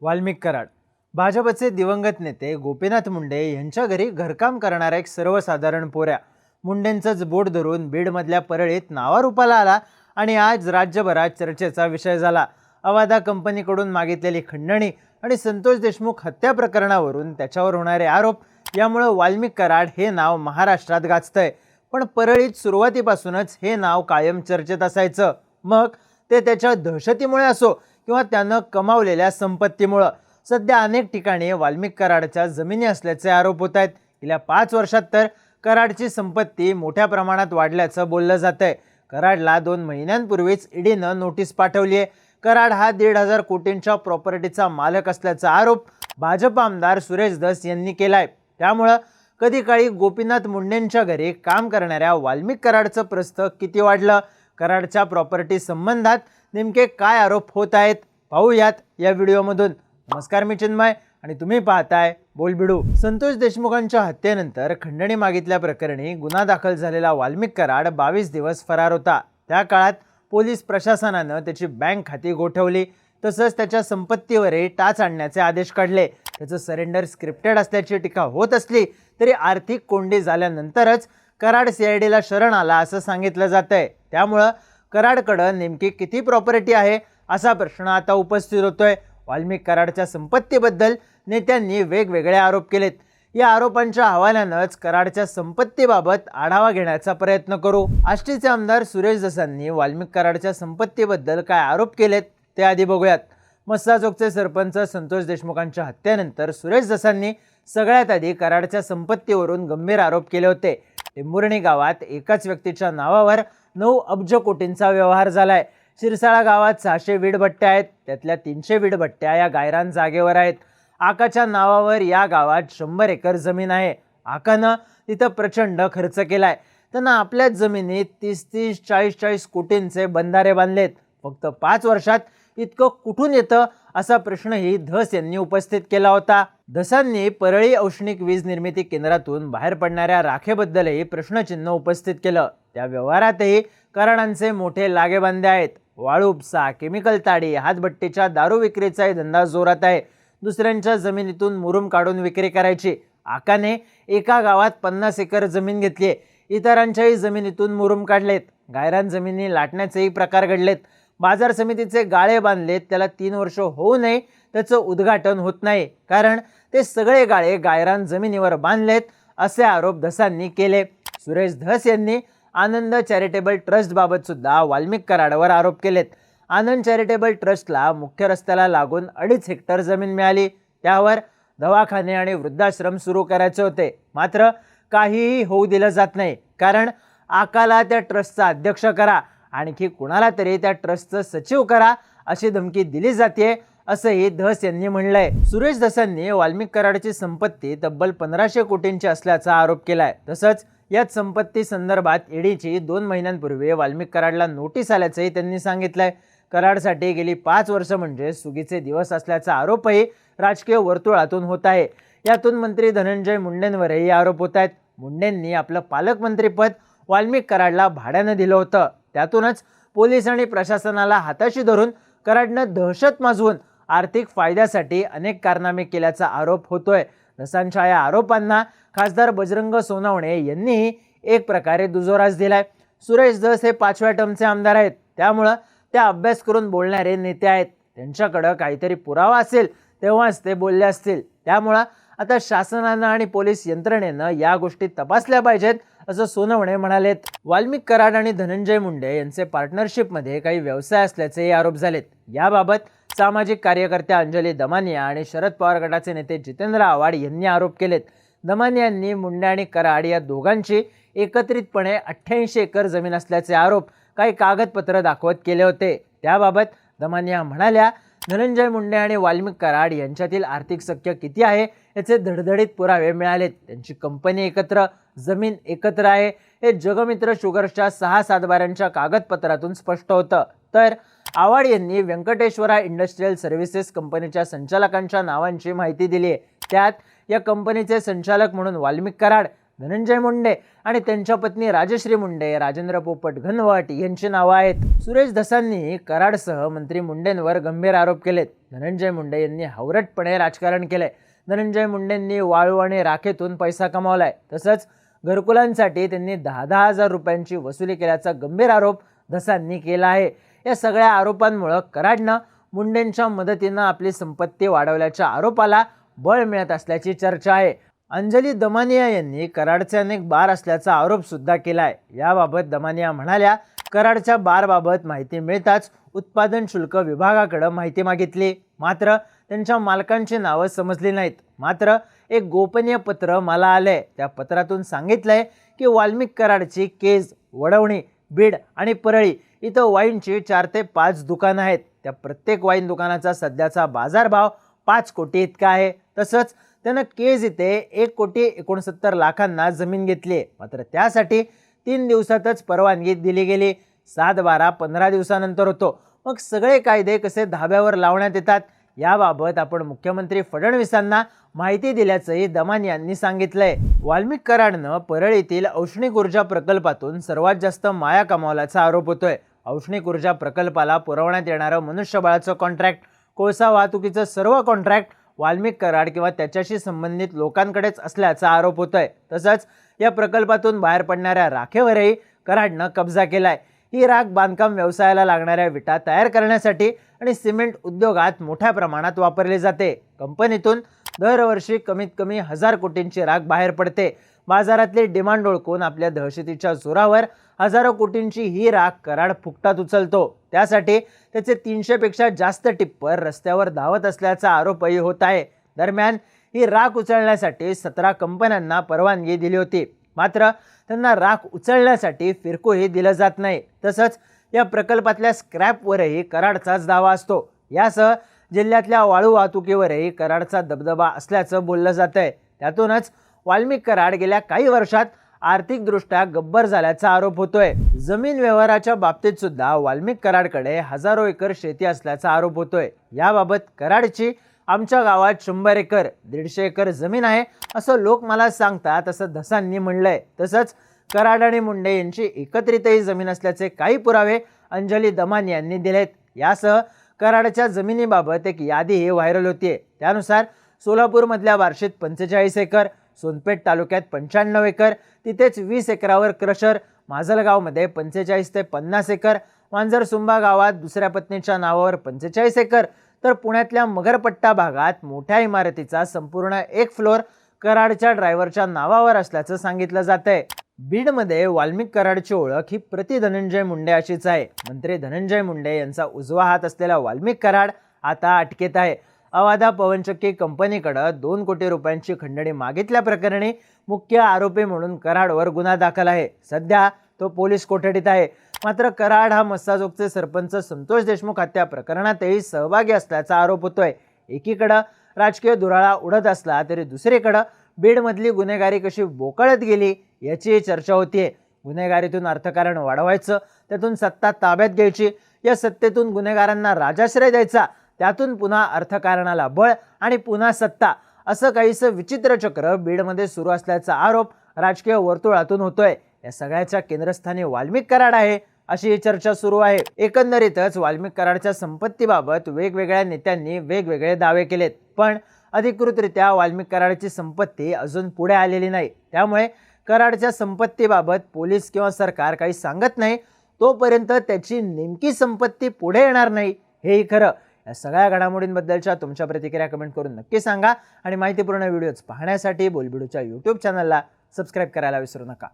वाल्मिक कराड. भाजपचे दिवंगत नेते गोपीनाथ मुंडे यांच्या घरी घरकाम करणाऱ्या एक सर्वसाधारण पोऱ्या. मुंडेंचंच बोट धरून बीडमधल्या परळीत नावारूपाला आला आणि आज राज्यभरात चर्चेचा विषय झाला. अवादा कंपनीकडून मागितलेली खंडणी आणि संतोष देशमुख हत्या प्रकरणावरून त्याच्यावर होणारे आरोप यामुळं वाल्मिक कराड हे नाव महाराष्ट्रात गाजतंय. पण परळीत सुरुवातीपासूनच हे नाव कायम चर्चेत असायचं. मग ते त्याच्या दहशतीमुळे असो किंवा त्यानं कमावलेल्या संपत्तीमुळं. सध्या अनेक ठिकाणी वाल्मिक कराडच्या जमिनी असल्याचे आरोप होत आहेत. गेल्या पाच वर्षात तर कराडची संपत्ती मोठ्या प्रमाणात वाढल्याचं बोललं जात आहे कराडला दोन महिन्यांपूर्वीच ईडीनं नोटीस पाठवली आहे कराड हा दीड हजार कोटींच्या प्रॉपर्टीचा मालक असल्याचा आरोप भाजप आमदार सुरेश दस यांनी केला आहे त्यामुळं कधी काळी गोपीनाथ मुंडेंच्या घरी काम करणाऱ्या वाल्मिक कराडचं प्रस्थ किती वाढलं? कराडच्या प्रॉपर्टी संबंधात नेमके काय आरोप होत आहेत पाहूयात या व्हिडिओमधून. नमस्कार मी चिन्मय आणि तुम्ही पाहताय बोलबिडू. संतोष देशमुखांच्या हत्येनंतर खंडणी मागितल्या प्रकरणी गुन्हा दाखल झालेला वाल्मिक कराड बावीस दिवस फरार होता. त्या काळात पोलीस प्रशासनानं त्याची बँक खाती गोठवली. तसंच त्याच्या संपत्तीवरही टाच आणण्याचे आदेश काढले. त्याचं सरेंडर स्क्रिप्टेड असल्याची टीका होत असली तरी आर्थिक कोंडी झाल्यानंतरच कराड सीआयडीला शरण आला असं सांगितलं जातं आहे त्यामुळं कराडकडं नेमकी किती प्रॉपर्टी आहे असा प्रश्न आता उपस्थित होतोय. वाल्मिक कराडच्या संपत्तीबद्दल नेत्यांनी वेगवेगळे आरोप केलेत. या आरोपांच्या हवाल्यानंच कराडच्या संपत्तीबाबत आढावा घेण्याचा प्रयत्न करू. आष्टीचे आमदार सुरेश दसांनी वाल्मिक कराडच्या संपत्तीबद्दल काय आरोप केलेत ते आधी बघूयात. मस्साजोगचे सरपंच संतोष देशमुखांच्या हत्येनंतर सुरेश दसांनी सगळ्यात आधी कराडच्या संपत्तीवरून गंभीर आरोप केले होते. टेंभुर्णी गावात एकाच व्यक्तीच्या नावावर नऊ अब्ज कोटींचा व्यवहार झालाय. शिरसाळा गावात सहाशे वीडभट्ट्या आहेत. त्यातल्या तीनशे वीडभट्ट्या या गायरान जागेवर आहेत. आकाच्या नावावर या गावात शंभर एकर जमीन आहे. आकानं तिथं प्रचंड खर्च केलाय. त्यांना आपल्याच जमिनीत तीस तीस चाळीस चाळीस कोटींचे बंधारे बांधलेत. फक्त पाच वर्षात इतकं कुठून येतं असा प्रश्नही धस यांनी उपस्थित केला होता. धसांनी परळी औष्णिक वीज निर्मिती केंद्रातून बाहेर पडणाऱ्या राखेबद्दलही प्रश्नचिन्ह उपस्थित केलं. त्या व्यवहारातही कराडांचे मोठे लागेबांधे आहेत. वाळू उपसा केमिकल ताडी हातभट्टीच्या दारू विक्रीचाही धंदा जोरात आहे. दुसऱ्यांच्या जमिनीतून मुरुम काढून विक्री करायची. आकाने एका गावात पन्नास एकर जमीन घेतली इतरांच्याही जमिनीतून मुरुम काढलेत. गायरान जमिनी लाटण्याचेही प्रकार घडलेत. बाजार समितीचे गाळे बांधलेत त्याला तीन वर्ष होऊ नये त्याचं उद्घाटन होत नाही. कारण ते सगळे गाळे गायरान जमिनीवर बांधलेत असे आरोप धसांनी केले. सुरेश धस यांनी आनंद चॅरिटेबल ट्रस्टबाबत सुद्धा वाल्मिक कराडावर आरोप केलेत. आनंद चॅरिटेबल ट्रस्टला मुख्य रस्त्याला लागून अडीच हेक्टर जमीन मिळाली. त्यावर दवाखाने आणि वृद्धाश्रम सुरू करायचे होते. मात्र काहीही होऊ दिलं जात नाही. कारण आकाला त्या ट्रस्टचा अध्यक्ष करा. आणखी कुणाला तरी त्या ट्रस्टचं सचिव करा अशी धमकी दिली जाते असंही धस यांनी म्हणलंय. सुरेश धसांनी वाल्मिक कराडची संपत्ती तब्बल पंधराशे कोटींची असल्याचा आरोप केलाय. तसंच याच संपत्ती संदर्भात ईडीची दोन महिन्यांपूर्वी वाल्मिक कराडला नोटीस आल्याचंही त्यांनी सांगितलंय. कराडसाठी गेली पाच वर्ष म्हणजे सुगीचे दिवस असल्याचा आरोपही राजकीय वर्तुळातून होत आहे. यातून मंत्री धनंजय मुंडेंवरही आरोप होत आहेत. मुंडेंनी आपलं पालकमंत्रीपद वाल्मिक कराडला भाड्यानं दिलं होतं. त्यातूनच पोलीस आणि प्रशासनाला हाताशी धरून कराडनं दहशत माजवून आर्थिक फायद्यासाठी अनेक कारनामे केल्याचा आरोप होतोय. नसांच्या या आरोपांना खासदार बजरंग सोनवणे यांनीही एक प्रकारे दुजोरास दिलाय. सुरेश धस हे पाचव्या टर्मचे आमदार आहेत. त्यामुळं त्या अभ्यास करून बोलणारे नेते आहेत. त्यांच्याकडं काहीतरी पुरावा असेल तेव्हाच ते बोलले असतील. त्यामुळं आता शासनानं आणि पोलीस यंत्रणेनं या गोष्टी तपासल्या पाहिजेत. असं सोनवणे म्हणालेत वाल्मिक कराड आणि धनंजय मुंडे यांचे पार्टनरशिपमध्ये काही व्यवसाय असल्याचे आरोप झालेत. याबाबत सामाजिक कार्यकर्त्या अंजली दमानिया आणि शरद पवार गटाचे नेते जितेंद्र आव्हाड यांनी आरोप केलेत. दमानिया यांनी मुंडे आणि कराड या दोघांची एकत्रितपणे अठ्ठ्याऐंशी एकर जमीन असल्याचे आरोप काही कागदपत्र दाखवत केले होते. त्याबाबत दमानिया म्हणाल्या धनंजय मुंडे आणि वाल्मिक कराड यांच्यातील आर्थिक सख्य किती आहे याचे धडधडीत पुरावे मिळालेत. त्यांची कंपनी एकत्र जमीन एकत्र आहे. हे जगमित्र शुगर्सच्या सहा सातबाऱ्यांच्या कागदपत्रातून स्पष्ट होतं. तर आवाड यांनी व्यंकटेश्वरा इंडस्ट्रीयल सर्व्हिसेस कंपनीच्या संचालकांच्या नावांची माहिती दिली आहे. त्यात या कंपनीचे संचालक म्हणून वाल्मिक कराड धनंजय मुंडे आणि त्यांच्या पत्नी राजश्री मुंडे राजेंद्र पोपट घनवट यांची नावं आहेत. सुरेश धसांनी कराडसह मंत्री मुंडेंवर गंभीर आरोप केलेत. धनंजय मुंडे यांनी हावरटपणे राजकारण केलंय. धनंजय मुंडेंनी वाळू आणि राखेतून पैसा कमावलाय. तसंच घरकुलांसाठी त्यांनी दहा दहा हजार रुपयांची वसुली केल्याचा गंभीर आरोप धसांनी केला आहे. या सगळ्या आरोपांमुळं कराडनं मुंडेंच्या मदतीनं आपली संपत्ती वाढवल्याच्या आरोपाला बळ मिळत असल्याची चर्चा आहे. अंजली दमानिया यांनी कराडचे अनेक बार असल्याचा आरोपसुद्धा केला आहे याबाबत दमानिया म्हणाल्या कराडच्या बारबाबत माहिती मिळताच उत्पादन शुल्क विभागाकडं माहिती मागितली. मात्र त्यांच्या मालकांची नावं समजली नाहीत. मात्र एक गोपनीय पत्र मला आलंय. त्या पत्रातून सांगितलंय की वाल्मिक कराडची केज वडवणी बीड आणि परळी इथं वाईनची चार ते पाच दुकानं आहेत. त्या प्रत्येक वाईन दुकानाचा सध्याचा बाजारभाव पाच कोटी इतका आहे. तसंच त्यानं केज इथे एक कोटी एकोणसत्तर लाखांना जमीन घेतली आहे. मात्र त्यासाठी तीन दिवसातच परवानगी दिली गेली. सात बारा पंधरा दिवसानंतर होतो. मग सगळे कायदे कसे धाब्यावर लावण्यात येतात याबाबत आपण मुख्यमंत्री फडणवीसांना माहिती दिल्याचंही दमान यांनी सांगितलंय. वाल्मिक कराडनं परळीतील औष्णिक ऊर्जा प्रकल्पातून सर्वात जास्त माया कमावल्याचा आरोप होतोय. औष्णिक ऊर्जा प्रकल्पाला पुरवण्यात येणारं मनुष्यबळाचं कॉन्ट्रॅक्ट कोळसा वाहतुकीचं सर्व कॉन्ट्रॅक्ट वाल्मिक कराड किंवा त्याच्याशी संबंधित लोकांकडेच असल्याचा आरोप होतोय. तसंच या प्रकल्पातून बाहेर पडणाऱ्या राखेवरही कराडनं कब्जा केलाय. ही राख बांधकाम व्यवसायाला लागणाऱ्या विटा तयार करण्यासाठी आणि सिमेंट उद्योगात मोठ्या प्रमाणात वापरली जाते. कंपनीतून दरवर्षी कमीत कमी हजार कोटींची राख बाहेर पडते. बाजारातली डिमांड ओळखून आपल्या दहशतीच्या जोरावर हजारो कोटींची ही राख कराड फुकटात उचलतो. त्यासाठी त्याचे तीनशेपेक्षा जास्त टिप्पर रस्त्यावर धावत असल्याचा आरोपही होत आहे. दरम्यान ही राख उचलण्यासाठी सतरा कंपन्यांना परवानगी दिली होती. मात्र त्यांना राख उचलण्यासाठी फिरकोही दिलं जात नाही. तसंच या प्रकल्पातल्या स्क्रॅपवरही कराडचाच दावा असतो. यासह जिल्ह्यातल्या वाळू वाहतुकीवरही कराडचा दबदबा असल्याचं बोललं जात आहे त्यातूनच वाल्मिक कराड गेल्या काही वर्षात आर्थिकदृष्ट्या गब्बर झाल्याचा आरोप होतोय. जमीन व्यवहाराच्या बाबतीत सुद्धा वाल्मिक कराडकडे हजारो एकर शेती असल्याचा आरोप होतोय. याबाबत कराडची आमच्या गावात शंभर एकर दीडशे एकर जमीन आहे असं लोक मला सांगतात असं धसांनी म्हणलंय. तसंच कराड आणि मुंडे यांची एकत्रितही जमीन असल्याचे काही पुरावे अंजली दमान यांनी दिलेत. यासह कराडच्या जमिनीबाबत एक यादी व्हायरल होतीये. त्यानुसार सोलापूरमधल्या बार्शीत पंचेचाळीस एकर सोनपेठ तालुक्यात पंच्याण्णव एकर तिथेच वीस एकरावर क्रशर माजलगावमध्ये पंचेचाळीस ते पन्नास एकर मांजरसुंबा गावात दुसऱ्या पत्नीच्या नावावर पंचेचाळीस एकर तर पुण्यातल्या मगरपट्टा भागात मोठ्या इमारतीचा संपूर्ण एक फ्लोअर कराडच्या ड्रायव्हरच्या नावावर असल्याचं सांगितलं जात आहे बीडमध्ये वाल्मिक कराडची ओळख ही प्रति धनंजय मुंडे अशीच आहे. मंत्री धनंजय मुंडे यांचा उजवा हात असलेला वाल्मिक कराड आता अटकेत आहे. अवादा पवनचक्की कंपनीकडं दोन कोटी रुपयांची खंडणी मागितल्याप्रकरणी मुख्य आरोपी म्हणून कराडवर गुन्हा दाखल आहे. सध्या तो पोलीस कोठडीत आहे. मात्र कराड हा मस्साजोगचे सरपंच संतोष देशमुख हत्या प्रकरणातही सहभागी असल्याचा आरोप होतोय. एकीकडं राजकीय दुराळा उडत असला तरी दुसरीकडं बीडमधली गुन्हेगारी कशी बोकळत गेली याची चर्चा होतीये. गुन्हेगारीतून अर्थकारण वाढवायचं त्यातून सत्ता ताब्यात घ्यायची या सत्तेतून गुन्हेगारांना राजाश्रय द्यायचा त्यातून पुन्हा अर्थकारणाला बळ आणि पुन्हा सत्ता असं काहीसं विचित्र चक्र बीडमध्ये सुरू असल्याचा आरोप राजकीय वर्तुळातून होतोय. या सगळ्याच्या केंद्रस्थानी वाल्मिक कराड आहे अशी चर्चा सुरू आहे. एकंदरीतच वाल्मिक कराडच्या संपत्तीबाबत वेगवेगळ्या नेत्यांनी वेगवेगळे दावे केलेत. पण अधिकृतरित्या वाल्मिक कराडची संपत्ती अजून पुढे आलेली नाही. त्यामुळे कराडच्या संपत्तीबाबत पोलीस किंवा सरकार काही सांगत नाही. तोपर्यंत त्याची नेमकी संपत्ती पुढे येणार नाही हेही खरं. या सगळ्या घडामोडींबद्दलच्या तुमच्या प्रतिक्रिया कमेंट करून नक्की सांगा. आणि माहितीपूर्ण व्हिडिओज पाहण्यासाठी बोलबिडूच्या यूट्यूब चॅनलला सबस्क्राईब करायला विसरू नका.